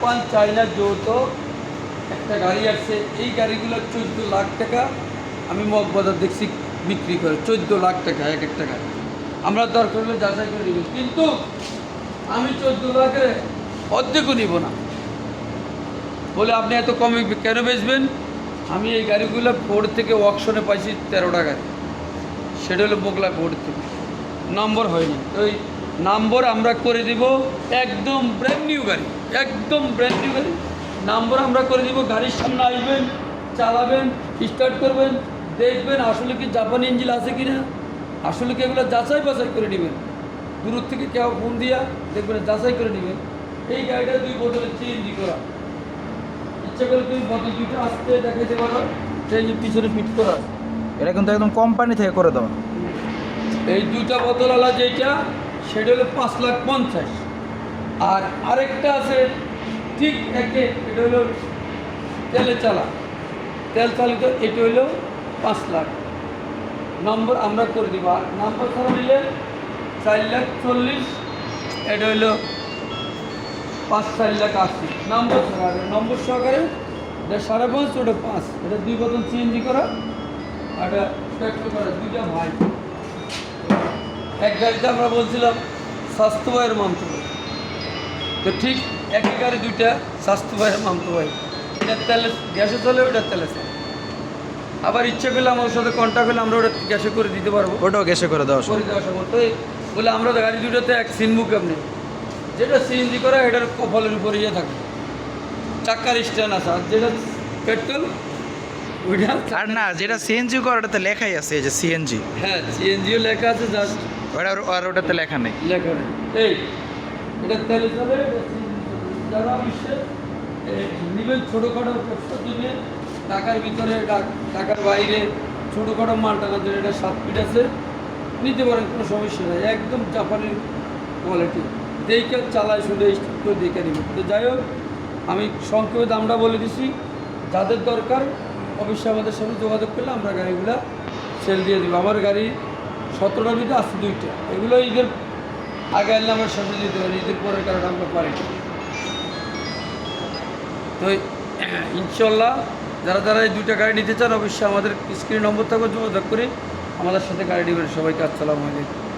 পান চায়না, যৌথ একটা গাড়ি আসছে। এই গাড়িগুলো চোদ্দ লাখ টাকা আমি মগবাজার দেখছি বিক্রি করে। চোদ্দ লাখ টাকা, এক একটা গাড়ি। আমরা দরকার হলে যাচাই করে নিব। কিন্তু আমি চোদ্দ লাখের অর্ধেকও নিব না। বলে আপনি এত কমে কেন বেচবেন? আমি এই গাড়িগুলো ফোর্ড থেকে ওয়াকশনে পাইছি তেরোটা গাড়ি। সেটা হলো মোগলা ফোর্ড থেকে। নম্বর হয়নি। ওই নম্বর আমরা করে দিব একদম ব্র্যান্ড নিউ গাড়ি। একদম ব্র্যান্ড নিউ গাড়ি। নম্বর আমরা করে দিব গাড়ির সামনে আসবেন চালাবেন স্টার্ট করবেন দেখবেন আসলে কি জাপানি ইঞ্জিন আছে কি না আসলে কি এগুলো যাচাই বাছাই করে নেবেন। দূর থেকে কেউ ফোন দিয়া দেখবেন যাচাই করে নেবেন। এই গাড়িটা দুই বোতলে চিএনজি করা। ইচ্ছা করে তুমি বোতল দুইটা আসতে দেখাইতে পারো সেই যে পিছনে ফিট করা। এটা কিন্তু একদম কোম্পানি থেকে করে দেওয়া। এই দুইটা বোতলওয়ালা যেটা সেটা হলো পাঁচ লাখ পঞ্চাশ। আর আরেকটা আছে, ঠিক একে, এটা হলো তেলে চালা। তেল চালিত, এটা হলো পাঁচ লাখ। নম্বর আমরা করে দিব। আর নম্বর ছাড়া নিলে চার লাখ চল্লিশ, এটা হলো পাঁচ, চার লাখ আশি। নম্বর ছাড়া নম্বর সহকারে এটা সাড়ে পাঁচ, ওটা পাঁচ। এটা দুই বোতল সিএনজি করা, আর এটা করা দুইটা ভাই। এক গাড়িতে আমরা বলছিলাম স্বাস্থ্যবাহের মন্ত্র। তো ঠিক একই গাড়ি দুইটা স্বাস্থ্যবাহের মন্ত্রবাহী এটা তেলে গ্যাসে চলে ওটা তেলে চলে। আবার ইচ্ছে করলে আমার সাথে কন্ট্যাক্ট হলে আমরা ওটা গ্যাসে করে দিতে পারব। ওটাও গ্যাসে করে দেওয়া করে দেওয়া সম্ভব। তো বলে আমরা তো গাড়ি দুটোতে এক সিন সিনবুক আপনি। যেটা সিএনজি করা এটার কপালের উপরে ইয়ে থাকে। চাক্কার স্ট্যান্ড আছে। আর যেটা পেট্রোল ওইটা আর না যেটা সিএনজি করে ওটাতে লেখাই আছে এই যে সিএনজি। হ্যাঁ সিএনজিও লেখা আছে জাস্ট ওটা আর ওটাতে লেখা নেই। লেখা নেই। এই এটা তেলে এটা যারা বিশ্বে নেবেন ছোটোখাটো দিবে টাকার ভিতরে টাকার বাইরে ছোটোখাটো মাল টাকার জন্য এটা সাত ফিট আছে। নিতে পারেন, কোনো সমস্যা নেই, একদম জাপানের কোয়ালিটি দেখে চালায় শুধু কেউ দেখে নেবে তো যাই হোক, আমি সংক্ষেপে দামটা বলে দিছি। যাদের দরকার, অবশ্যই আমাদের সাথে যোগাযোগ করলে আমরা গাড়িগুলো সেল দিয়ে দেবো। আমার গাড়ি সতেরোটা ভিতরে আছে দুইটা। এগুলো ঈদের আগে আনলে আমার সাথে দিতে পারি, ঈদের পরের কারণে আমরা পারি। তো ইনশাল্লাহ যারা যারা এই দুইটা গাড়ি নিতে চান, অবশ্যই আমাদের স্ক্রিন নম্বর থাকবে, যোগাযোগ করে আমাদের সাথে গাড়ি নেবেন সবাইকে আসসালামু আলাইকুম